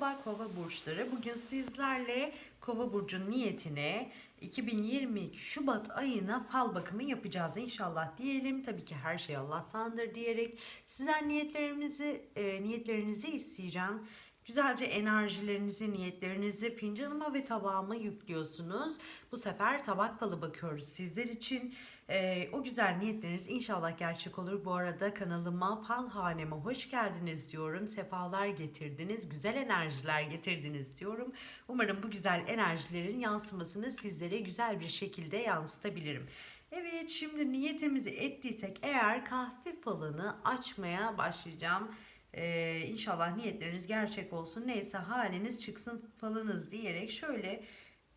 Merhaba Kova burçları. Bugün sizlerle Kova burcun niyetine 2022 Şubat ayına fal bakımı yapacağız inşallah diyelim. Tabii ki her şey Allah'tandır diyerek sizden niyetlerimizi e, niyetlerinizi isteyeceğim. Güzelce enerjilerinizi, niyetlerinizi fincanıma ve tabağıma yüklüyorsunuz. Bu sefer tabak falı bakıyoruz sizler için. Ee, o güzel niyetleriniz inşallah gerçek olur. Bu arada kanalıma, fal haneme hoş geldiniz diyorum. Sefalar getirdiniz, güzel enerjiler getirdiniz diyorum. Umarım bu güzel enerjilerin yansımasını sizlere güzel bir şekilde yansıtabilirim. Evet şimdi niyetimizi ettiysek eğer kahve falını açmaya başlayacağım. Ee, inşallah niyetleriniz gerçek olsun. Neyse haliniz çıksın falınız diyerek şöyle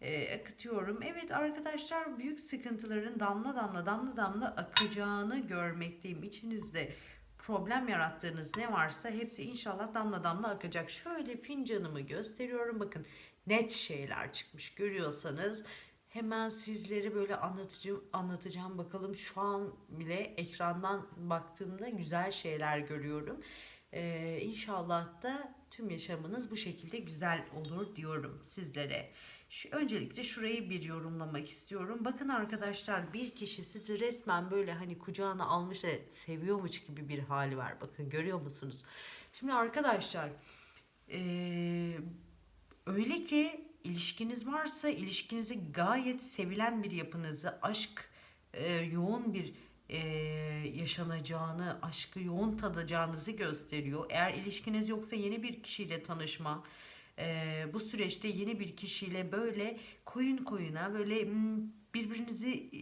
e, akıtıyorum. Evet arkadaşlar büyük sıkıntıların damla damla damla damla akacağını görmekteyim. İçinizde problem yarattığınız ne varsa hepsi inşallah damla damla akacak. Şöyle fincanımı gösteriyorum. Bakın net şeyler çıkmış görüyorsanız. Hemen sizleri böyle anlatacağım, anlatacağım. Bakalım şu an bile ekrandan baktığımda güzel şeyler görüyorum. Ee, inşallah da tüm yaşamınız bu şekilde güzel olur diyorum sizlere. Şu, öncelikle şurayı bir yorumlamak istiyorum. Bakın arkadaşlar bir kişi sizi resmen böyle hani kucağına almış ve seviyormuş gibi bir hali var. Bakın görüyor musunuz? Şimdi arkadaşlar ee, öyle ki ilişkiniz varsa ilişkinizi gayet sevilen bir yapınızı, aşk e, yoğun bir e, yaşanacağını, aşkı yoğun tadacağınızı gösteriyor. Eğer ilişkiniz yoksa yeni bir kişiyle tanışma, e, bu süreçte yeni bir kişiyle böyle koyun koyuna böyle hmm, birbirinizi e,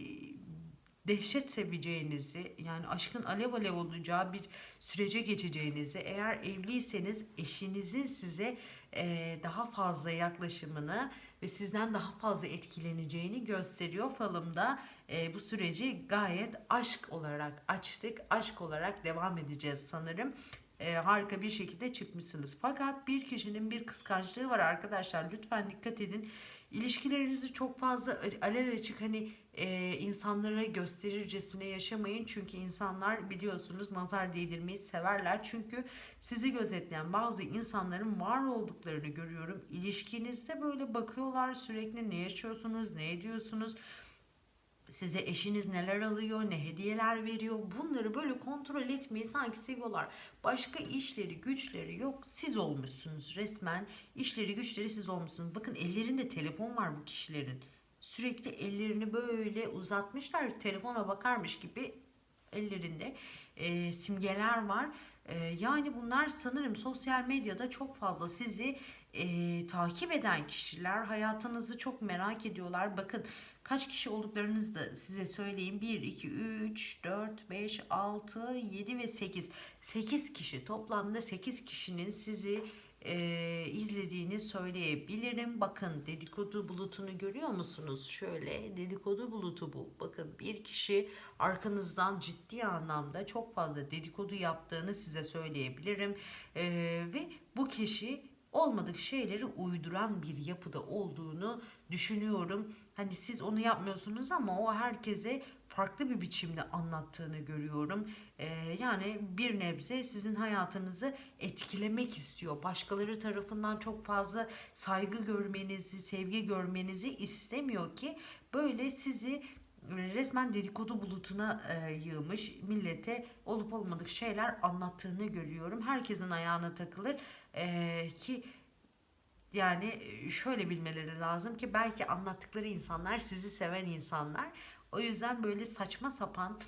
dehşet seveceğinizi yani aşkın alev alev olacağı bir sürece geçeceğinizi eğer evliyseniz eşinizin size e, daha fazla yaklaşımını ve sizden daha fazla etkileneceğini gösteriyor falımda e, bu süreci gayet aşk olarak açtık aşk olarak devam edeceğiz sanırım e, harika bir şekilde çıkmışsınız. Fakat bir kişinin bir kıskançlığı var arkadaşlar. Lütfen dikkat edin. İlişkilerinizi çok fazla alelacık hani e, insanlara gösterircesine yaşamayın. Çünkü insanlar biliyorsunuz nazar değdirmeyi severler. Çünkü sizi gözetleyen bazı insanların var olduklarını görüyorum. İlişkinizde böyle bakıyorlar sürekli ne yaşıyorsunuz, ne ediyorsunuz size eşiniz neler alıyor, ne hediyeler veriyor. Bunları böyle kontrol etmeyi sanki seviyorlar. Başka işleri, güçleri yok. Siz olmuşsunuz resmen. İşleri, güçleri siz olmuşsunuz. Bakın ellerinde telefon var bu kişilerin. Sürekli ellerini böyle uzatmışlar. Telefona bakarmış gibi ellerinde e, simgeler var. E, yani bunlar sanırım sosyal medyada çok fazla sizi e, takip eden kişiler. Hayatınızı çok merak ediyorlar. Bakın Kaç kişi olduklarınızı da size söyleyeyim. 1, 2, 3, 4, 5, 6, 7 ve 8. 8 kişi toplamda 8 kişinin sizi e, izlediğini söyleyebilirim. Bakın dedikodu bulutunu görüyor musunuz? Şöyle dedikodu bulutu bu. Bakın bir kişi arkanızdan ciddi anlamda çok fazla dedikodu yaptığını size söyleyebilirim. E, ve bu kişi olmadık şeyleri uyduran bir yapıda olduğunu düşünüyorum. Hani siz onu yapmıyorsunuz ama o herkese farklı bir biçimde anlattığını görüyorum. Ee, yani bir nebze sizin hayatınızı etkilemek istiyor. Başkaları tarafından çok fazla saygı görmenizi, sevgi görmenizi istemiyor ki böyle sizi resmen dedikodu bulutuna e, yığmış millete olup olmadık şeyler anlattığını görüyorum. Herkesin ayağına takılır e, ki yani şöyle bilmeleri lazım ki belki anlattıkları insanlar sizi seven insanlar. O yüzden böyle saçma sapan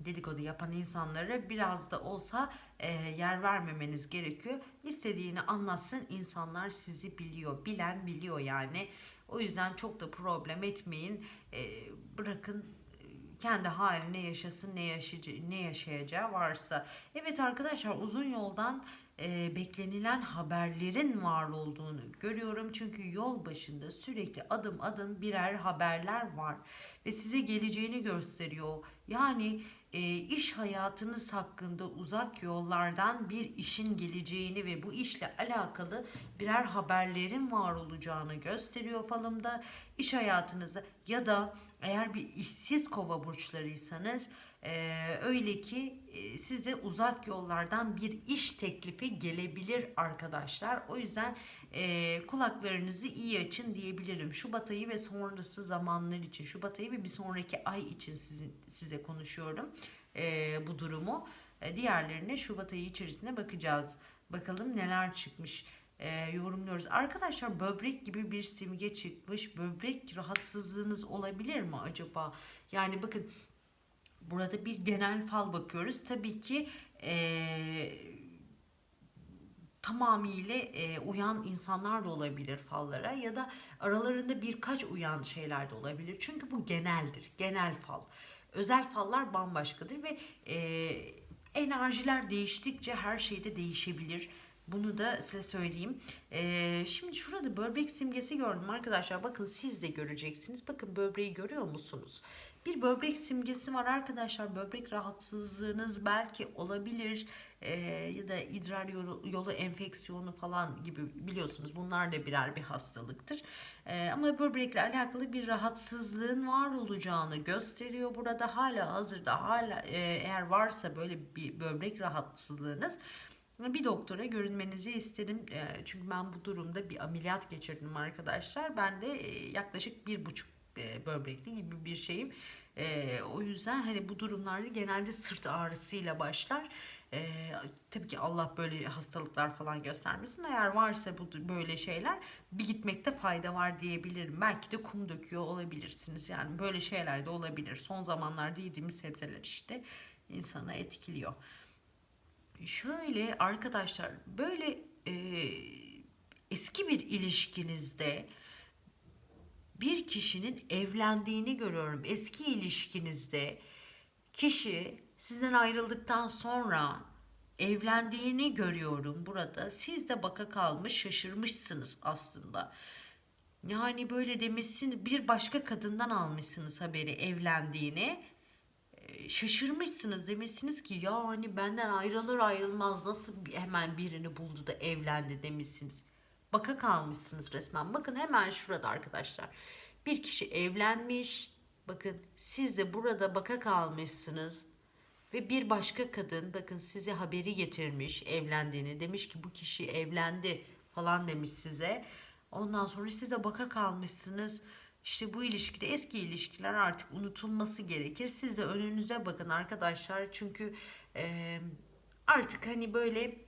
dedikodu yapan insanlara biraz da olsa e, yer vermemeniz gerekiyor. İstediğini anlatsın insanlar sizi biliyor. Bilen biliyor yani. O yüzden çok da problem etmeyin. E, bırakın kendi haline yaşasın ne yaşayacağı, ne yaşayacağı varsa. Evet arkadaşlar uzun yoldan e, beklenilen haberlerin var olduğunu görüyorum. Çünkü yol başında sürekli adım adım birer haberler var ve size geleceğini gösteriyor. Yani e, iş hayatınız hakkında uzak yollardan bir işin geleceğini ve bu işle alakalı birer haberlerin var olacağını gösteriyor falımda. İş hayatınızda ya da eğer bir işsiz kova burçlarıysanız Ee, öyle ki e, size uzak yollardan bir iş teklifi gelebilir arkadaşlar. O yüzden e, kulaklarınızı iyi açın diyebilirim. Şubat ayı ve sonrası zamanlar için, Şubat ayı ve bir sonraki ay için sizin, size konuşuyorum e, bu durumu. E, diğerlerine Şubat ayı içerisinde bakacağız. Bakalım neler çıkmış e, yorumluyoruz. Arkadaşlar böbrek gibi bir simge çıkmış. Böbrek rahatsızlığınız olabilir mi acaba? Yani bakın burada bir genel fal bakıyoruz. Tabii ki e, tamamıyla e, uyan insanlar da olabilir fallara ya da aralarında birkaç uyan şeyler de olabilir. Çünkü bu geneldir. Genel fal. Özel fallar bambaşkadır ve e, enerjiler değiştikçe her şey de değişebilir. Bunu da size söyleyeyim. Ee, şimdi şurada böbrek simgesi gördüm arkadaşlar. Bakın siz de göreceksiniz. Bakın böbreği görüyor musunuz? Bir böbrek simgesi var arkadaşlar. Böbrek rahatsızlığınız belki olabilir. Ee, ya da idrar yolu, yolu enfeksiyonu falan gibi biliyorsunuz. Bunlar da birer bir hastalıktır. Ee, ama böbrekle alakalı bir rahatsızlığın var olacağını gösteriyor. Burada hala hazırda hala e, eğer varsa böyle bir böbrek rahatsızlığınız bir doktora görünmenizi isterim. E, Çünkü ben bu durumda bir ameliyat geçirdim arkadaşlar. Ben de e, yaklaşık bir buçuk e, böbrekli gibi bir şeyim. E, O yüzden hani bu durumlarda genelde sırt ağrısıyla başlar. E, tabii ki Allah böyle hastalıklar falan göstermesin. Eğer varsa bu böyle şeyler bir gitmekte fayda var diyebilirim. Belki de kum döküyor olabilirsiniz. Yani böyle şeyler de olabilir. Son zamanlarda yediğimiz sebzeler işte insanı etkiliyor. Şöyle arkadaşlar böyle e, eski bir ilişkinizde bir kişinin evlendiğini görüyorum. Eski ilişkinizde kişi sizden ayrıldıktan sonra evlendiğini görüyorum burada. Siz de baka kalmış şaşırmışsınız aslında. Yani böyle demişsiniz bir başka kadından almışsınız haberi evlendiğini şaşırmışsınız demişsiniz ki ya hani benden ayrılır ayrılmaz nasıl hemen birini buldu da evlendi demişsiniz. Baka kalmışsınız resmen. Bakın hemen şurada arkadaşlar. Bir kişi evlenmiş. Bakın siz de burada baka kalmışsınız. Ve bir başka kadın bakın size haberi getirmiş evlendiğini. Demiş ki bu kişi evlendi falan demiş size. Ondan sonra siz de baka kalmışsınız. İşte bu ilişkide eski ilişkiler artık unutulması gerekir. Siz de önünüze bakın arkadaşlar. Çünkü e, artık hani böyle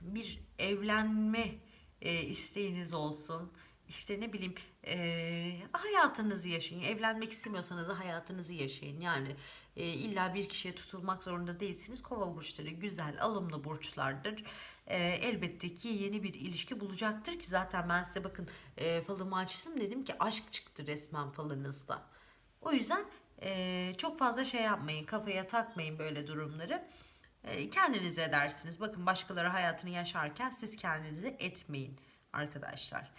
bir evlenme e, isteğiniz olsun. İşte ne bileyim e, hayatınızı yaşayın. Evlenmek istemiyorsanız da hayatınızı yaşayın. Yani e, illa bir kişiye tutulmak zorunda değilsiniz. Kova burçları güzel, alımlı burçlardır. E, elbette ki yeni bir ilişki bulacaktır ki zaten ben size bakın e, falımı açtım dedim ki aşk çıktı resmen falınızda. O yüzden e, çok fazla şey yapmayın, kafaya takmayın böyle durumları. E, kendiniz edersiniz. Bakın başkaları hayatını yaşarken siz kendinize etmeyin arkadaşlar.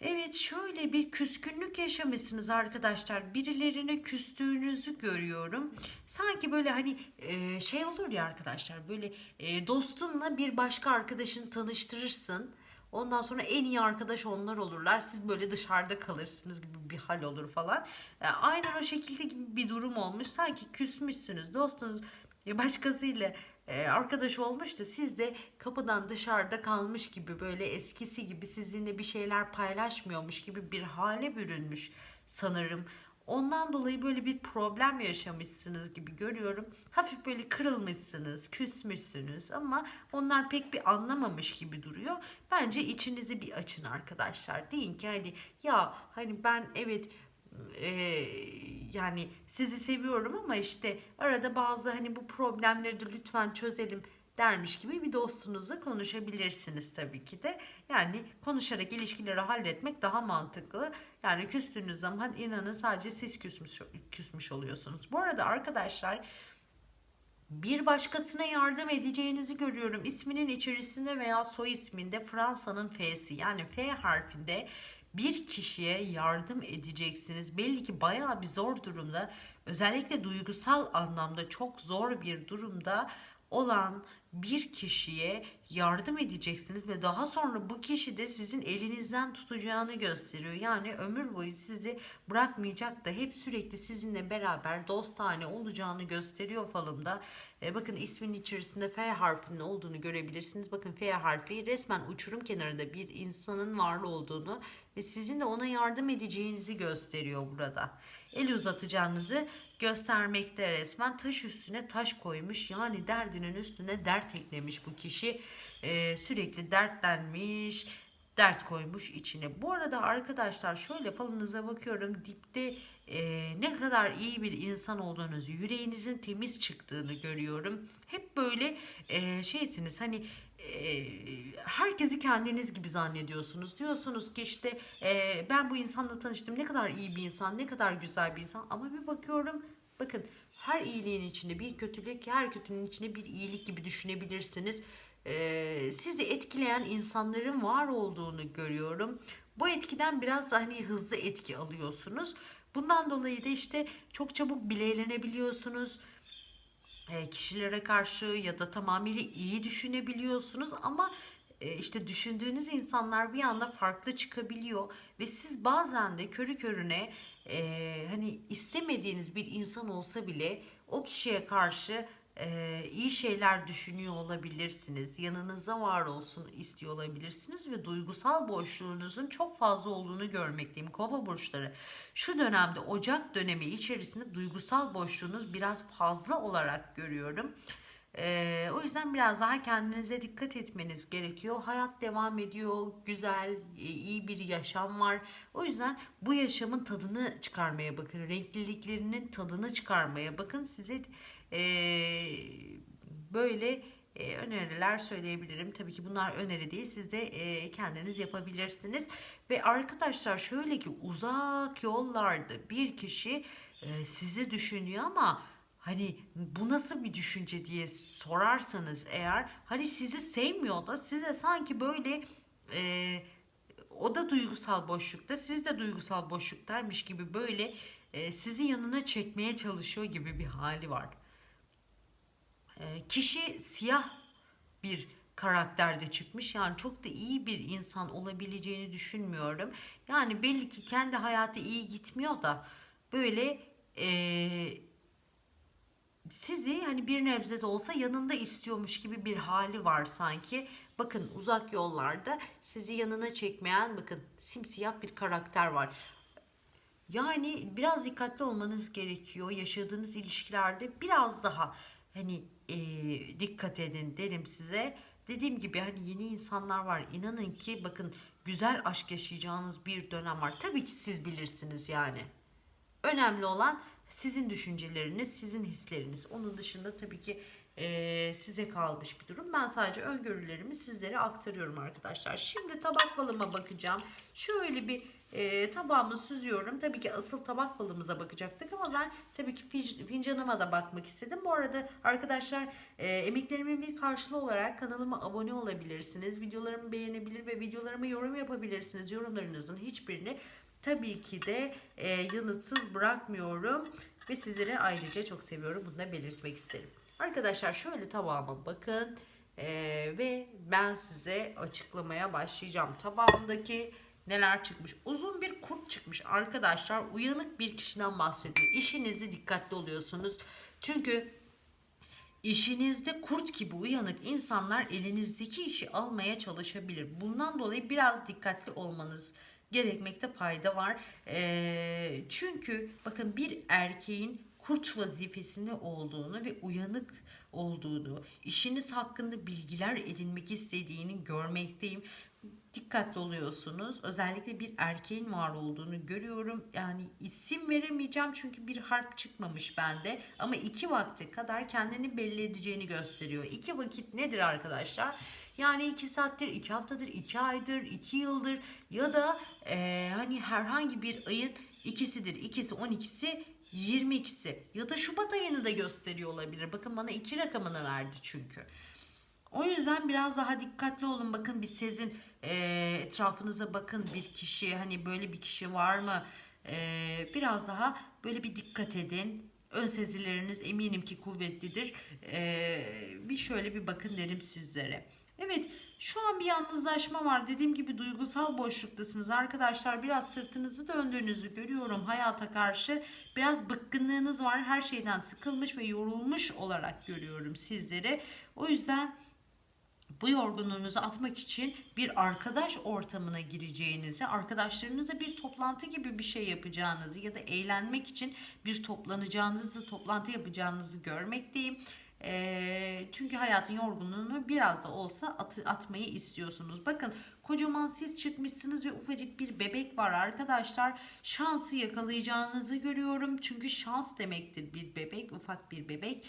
Evet şöyle bir küskünlük yaşamışsınız arkadaşlar. Birilerine küstüğünüzü görüyorum. Sanki böyle hani e, şey olur ya arkadaşlar böyle e, dostunla bir başka arkadaşını tanıştırırsın. Ondan sonra en iyi arkadaş onlar olurlar. Siz böyle dışarıda kalırsınız gibi bir hal olur falan. E, aynen o şekilde gibi bir durum olmuş. Sanki küsmüşsünüz. Dostunuz başkasıyla e, arkadaş olmuş da siz de kapıdan dışarıda kalmış gibi böyle eskisi gibi sizinle bir şeyler paylaşmıyormuş gibi bir hale bürünmüş sanırım. Ondan dolayı böyle bir problem yaşamışsınız gibi görüyorum. Hafif böyle kırılmışsınız, küsmüşsünüz ama onlar pek bir anlamamış gibi duruyor. Bence içinizi bir açın arkadaşlar. Deyin ki hani ya hani ben evet e, yani sizi seviyorum ama işte arada bazı hani bu problemleri de lütfen çözelim dermiş gibi bir dostunuzla konuşabilirsiniz tabii ki de. Yani konuşarak ilişkileri halletmek daha mantıklı. Yani küstüğünüz zaman inanın sadece siz küsmüş, küsmüş oluyorsunuz. Bu arada arkadaşlar bir başkasına yardım edeceğinizi görüyorum. İsminin içerisinde veya soy isminde Fransa'nın F'si yani F harfinde bir kişiye yardım edeceksiniz. Belli ki bayağı bir zor durumda, özellikle duygusal anlamda çok zor bir durumda olan bir kişiye yardım edeceksiniz ve daha sonra bu kişi de sizin elinizden tutacağını gösteriyor. Yani ömür boyu sizi bırakmayacak da hep sürekli sizinle beraber dostane olacağını gösteriyor falımda. E, bakın ismin içerisinde F harfinin olduğunu görebilirsiniz. Bakın F harfi resmen uçurum kenarında bir insanın varlığı olduğunu ve sizin de ona yardım edeceğinizi gösteriyor burada. El uzatacağınızı göstermekte resmen taş üstüne taş koymuş yani derdinin üstüne dert eklemiş bu kişi Ee, sürekli dertlenmiş dert koymuş içine. Bu arada arkadaşlar şöyle falınıza bakıyorum dipte e, ne kadar iyi bir insan olduğunuzu, yüreğinizin temiz çıktığını görüyorum. Hep böyle e, şeysiniz hani herkesi kendiniz gibi zannediyorsunuz. Diyorsunuz ki işte e, ben bu insanla tanıştım ne kadar iyi bir insan, ne kadar güzel bir insan ama bir bakıyorum bakın her iyiliğin içinde bir kötülük, her kötülüğün içinde bir iyilik gibi düşünebilirsiniz. E, sizi etkileyen insanların var olduğunu görüyorum. Bu etkiden biraz hani hızlı etki alıyorsunuz. Bundan dolayı da işte çok çabuk bileylenebiliyorsunuz e, kişilere karşı ya da tamamıyla iyi düşünebiliyorsunuz ama e, işte düşündüğünüz insanlar bir anda farklı çıkabiliyor ve siz bazen de körü körüne e, hani istemediğiniz bir insan olsa bile o kişiye karşı e, iyi şeyler düşünüyor olabilirsiniz. Yanınızda var olsun istiyor olabilirsiniz ve duygusal boşluğunuzun çok fazla olduğunu görmekteyim. Kova burçları şu dönemde Ocak dönemi içerisinde duygusal boşluğunuz biraz fazla olarak görüyorum. Ee, o yüzden biraz daha kendinize dikkat etmeniz gerekiyor. Hayat devam ediyor, güzel, e, iyi bir yaşam var. O yüzden bu yaşamın tadını çıkarmaya bakın, renkliliklerinin tadını çıkarmaya bakın. Size e, böyle e, öneriler söyleyebilirim. Tabii ki bunlar öneri değil. Siz de e, kendiniz yapabilirsiniz. Ve arkadaşlar şöyle ki uzak yollarda bir kişi e, sizi düşünüyor ama hani bu nasıl bir düşünce diye sorarsanız eğer hani sizi sevmiyor da size sanki böyle e, o da duygusal boşlukta siz de duygusal boşluktaymış gibi böyle e, sizi yanına çekmeye çalışıyor gibi bir hali var. E, kişi siyah bir karakterde çıkmış. Yani çok da iyi bir insan olabileceğini düşünmüyorum. Yani belli ki kendi hayatı iyi gitmiyor da böyle e, sizi hani bir nebze de olsa yanında istiyormuş gibi bir hali var sanki. Bakın uzak yollarda sizi yanına çekmeyen bakın simsiyah bir karakter var. Yani biraz dikkatli olmanız gerekiyor. Yaşadığınız ilişkilerde biraz daha hani e, dikkat edin derim size. Dediğim gibi hani yeni insanlar var. İnanın ki bakın güzel aşk yaşayacağınız bir dönem var. Tabii ki siz bilirsiniz yani. Önemli olan sizin düşünceleriniz, sizin hisleriniz. Onun dışında tabii ki e, size kalmış bir durum. Ben sadece öngörülerimi sizlere aktarıyorum arkadaşlar. Şimdi tabak falıma bakacağım. Şöyle bir e, tabağımı süzüyorum. Tabii ki asıl tabak falımıza bakacaktık ama ben tabii ki fincanıma da bakmak istedim. Bu arada arkadaşlar e, emeklerimin bir karşılığı olarak kanalıma abone olabilirsiniz. Videolarımı beğenebilir ve videolarıma yorum yapabilirsiniz. Yorumlarınızın hiçbirini tabii ki de e, yanıtsız bırakmıyorum ve sizleri ayrıca çok seviyorum. Bunu da belirtmek isterim. Arkadaşlar şöyle tabağıma bakın e, ve ben size açıklamaya başlayacağım. Tabağımdaki neler çıkmış? Uzun bir kurt çıkmış arkadaşlar. Uyanık bir kişiden bahsediyor. İşinizde dikkatli oluyorsunuz. Çünkü İşinizde kurt gibi uyanık insanlar elinizdeki işi almaya çalışabilir. Bundan dolayı biraz dikkatli olmanız gerekmekte fayda var. Ee, çünkü bakın bir erkeğin kurt vazifesinde olduğunu ve uyanık olduğunu, işiniz hakkında bilgiler edinmek istediğini görmekteyim. Dikkatli oluyorsunuz. Özellikle bir erkeğin var olduğunu görüyorum. Yani isim veremeyeceğim çünkü bir harf çıkmamış bende. Ama iki vakte kadar kendini belli edeceğini gösteriyor. İki vakit nedir arkadaşlar? Yani iki saattir, iki haftadır, iki aydır, iki yıldır ya da e, hani herhangi bir ayın ikisidir. İkisi, on ikisi 22'si ya da Şubat ayını da gösteriyor olabilir. Bakın bana iki rakamını verdi çünkü. O yüzden biraz daha dikkatli olun. Bakın bir sezin e, etrafınıza bakın bir kişi hani böyle bir kişi var mı? E, biraz daha böyle bir dikkat edin. ön sezileriniz eminim ki kuvvetlidir. Ee, bir şöyle bir bakın derim sizlere. Evet şu an bir yalnızlaşma var. Dediğim gibi duygusal boşluktasınız. Arkadaşlar biraz sırtınızı döndüğünüzü görüyorum hayata karşı. Biraz bıkkınlığınız var. Her şeyden sıkılmış ve yorulmuş olarak görüyorum sizleri. O yüzden bu yorgunluğunuzu atmak için bir arkadaş ortamına gireceğinizi, arkadaşlarınızla bir toplantı gibi bir şey yapacağınızı ya da eğlenmek için bir toplanacağınızı, toplantı yapacağınızı görmekteyim. Eee, çünkü hayatın yorgunluğunu biraz da olsa at- atmayı istiyorsunuz. Bakın kocaman siz çıkmışsınız ve ufacık bir bebek var arkadaşlar. Şansı yakalayacağınızı görüyorum. Çünkü şans demektir bir bebek, ufak bir bebek.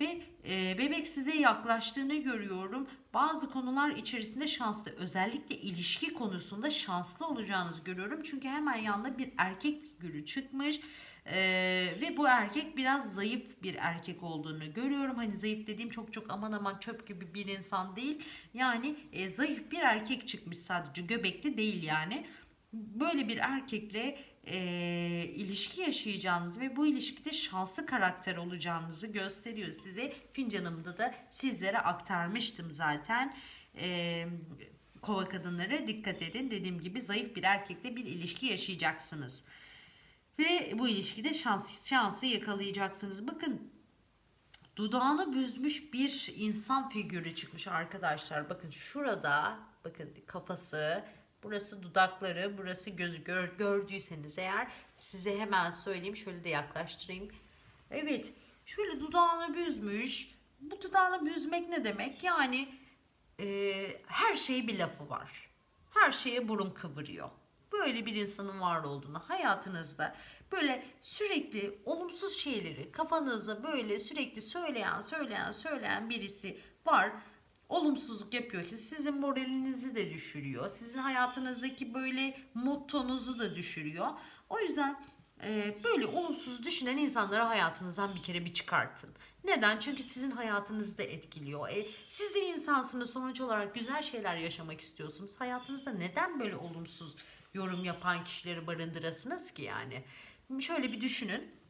Ve e, bebek size yaklaştığını görüyorum. Bazı konular içerisinde şanslı. Özellikle ilişki konusunda şanslı olacağınızı görüyorum. Çünkü hemen yanında bir erkek figürü çıkmış. E, ve bu erkek biraz zayıf bir erkek olduğunu görüyorum. Hani zayıf dediğim çok çok aman aman çöp gibi bir insan değil. Yani e, zayıf bir erkek çıkmış sadece. Göbekli değil yani. Böyle bir erkekle e, ilişki yaşayacağınız ve bu ilişkide şanslı karakter olacağınızı gösteriyor size. Fincanımda da sizlere aktarmıştım zaten. E, kova kadınlara dikkat edin. Dediğim gibi zayıf bir erkekle bir ilişki yaşayacaksınız. Ve bu ilişkide şans, şansı yakalayacaksınız. Bakın dudağını büzmüş bir insan figürü çıkmış arkadaşlar. Bakın şurada bakın kafası, burası dudakları, burası gözü gör, gördüyseniz eğer size hemen söyleyeyim. Şöyle de yaklaştırayım. Evet şöyle dudağını büzmüş. Bu dudağını büzmek ne demek? Yani e, her şey bir lafı var. Her şeye burun kıvırıyor. Böyle bir insanın var olduğunu hayatınızda böyle sürekli olumsuz şeyleri kafanızda böyle sürekli söyleyen söyleyen söyleyen birisi var. Olumsuzluk yapıyor ki sizin moralinizi de düşürüyor. Sizin hayatınızdaki böyle mottonuzu da düşürüyor. O yüzden e, böyle olumsuz düşünen insanları hayatınızdan bir kere bir çıkartın. Neden? Çünkü sizin hayatınızı da etkiliyor. E, siz de insansınız sonuç olarak güzel şeyler yaşamak istiyorsunuz. Hayatınızda neden böyle olumsuz yorum yapan kişileri barındırasınız ki yani? Şöyle bir düşünün.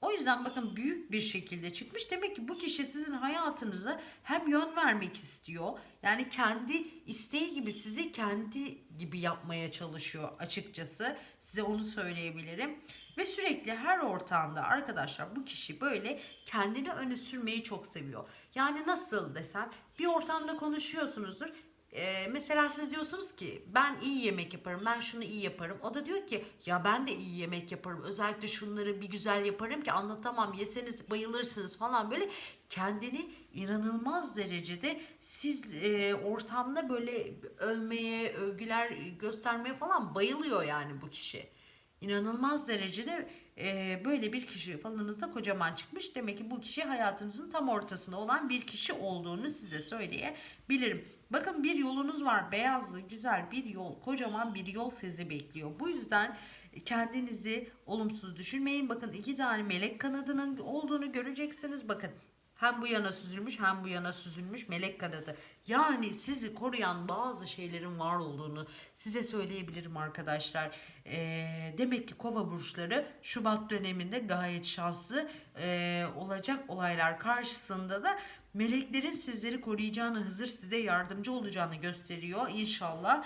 O yüzden bakın büyük bir şekilde çıkmış. Demek ki bu kişi sizin hayatınıza hem yön vermek istiyor. Yani kendi isteği gibi sizi kendi gibi yapmaya çalışıyor açıkçası. Size onu söyleyebilirim. Ve sürekli her ortamda arkadaşlar bu kişi böyle kendini öne sürmeyi çok seviyor. Yani nasıl desem bir ortamda konuşuyorsunuzdur. Ee, mesela siz diyorsunuz ki ben iyi yemek yaparım, ben şunu iyi yaparım. O da diyor ki ya ben de iyi yemek yaparım. Özellikle şunları bir güzel yaparım ki anlatamam. Yeseniz bayılırsınız falan böyle kendini inanılmaz derecede siz e, ortamda böyle övmeye, övgüler göstermeye falan bayılıyor yani bu kişi. İnanılmaz derecede e, böyle bir kişi falınızda kocaman çıkmış. Demek ki bu kişi hayatınızın tam ortasında olan bir kişi olduğunu size söyleyebilirim. Bakın bir yolunuz var. Beyazlı, güzel bir yol. Kocaman bir yol sizi bekliyor. Bu yüzden kendinizi olumsuz düşünmeyin. Bakın iki tane melek kanadının olduğunu göreceksiniz. Bakın hem bu yana süzülmüş hem bu yana süzülmüş melek kanadı. Yani sizi koruyan bazı şeylerin var olduğunu size söyleyebilirim arkadaşlar. Ee, demek ki kova burçları Şubat döneminde gayet şanslı ee, olacak olaylar karşısında da meleklerin sizleri koruyacağını, Hızır size yardımcı olacağını gösteriyor inşallah.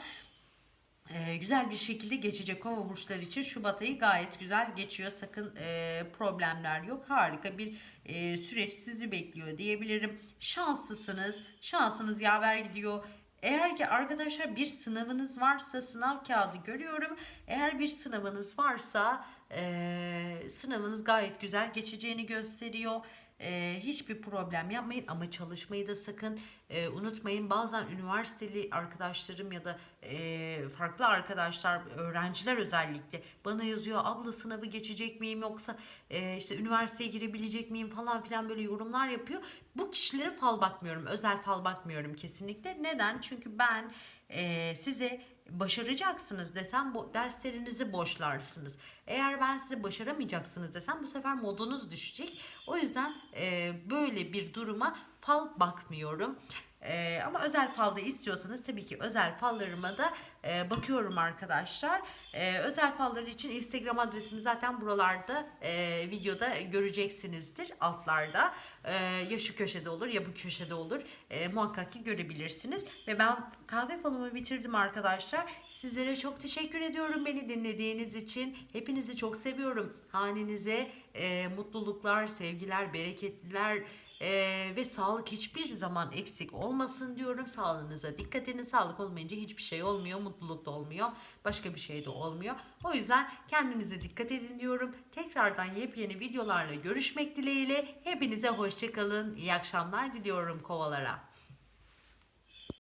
Ee, güzel bir şekilde geçecek kova burçları için Şubat ayı gayet güzel geçiyor. Sakın e, problemler yok. Harika bir e, süreç sizi bekliyor diyebilirim. Şanslısınız. Şansınız yaver gidiyor. Eğer ki arkadaşlar bir sınavınız varsa sınav kağıdı görüyorum. Eğer bir sınavınız varsa e, sınavınız gayet güzel geçeceğini gösteriyor. E, hiçbir problem yapmayın ama çalışmayı da sakın e, unutmayın. Bazen üniversiteli arkadaşlarım ya da e, farklı arkadaşlar, öğrenciler özellikle bana yazıyor. Abla sınavı geçecek miyim yoksa e, işte üniversiteye girebilecek miyim falan filan böyle yorumlar yapıyor. Bu kişilere fal bakmıyorum. Özel fal bakmıyorum kesinlikle. Neden? Çünkü ben e, size başaracaksınız desem bu derslerinizi boşlarsınız. Eğer ben size başaramayacaksınız desem bu sefer modunuz düşecek. O yüzden e, böyle bir duruma fal bakmıyorum. Ee, ama özel falda istiyorsanız tabii ki özel fallarıma da e, bakıyorum arkadaşlar. Ee, özel fallar için Instagram adresimi zaten buralarda e, videoda göreceksinizdir altlarda. Ee, ya şu köşede olur ya bu köşede olur. Ee, muhakkak ki görebilirsiniz. Ve ben kahve falımı bitirdim arkadaşlar. Sizlere çok teşekkür ediyorum beni dinlediğiniz için. Hepinizi çok seviyorum. Hanenize e, mutluluklar, sevgiler, bereketliler ee, ve sağlık hiçbir zaman eksik olmasın diyorum. Sağlığınıza dikkat edin. Sağlık olmayınca hiçbir şey olmuyor. Mutluluk da olmuyor. Başka bir şey de olmuyor. O yüzden kendinize dikkat edin diyorum. Tekrardan yepyeni videolarla görüşmek dileğiyle. Hepinize hoşçakalın. İyi akşamlar diliyorum kovalara.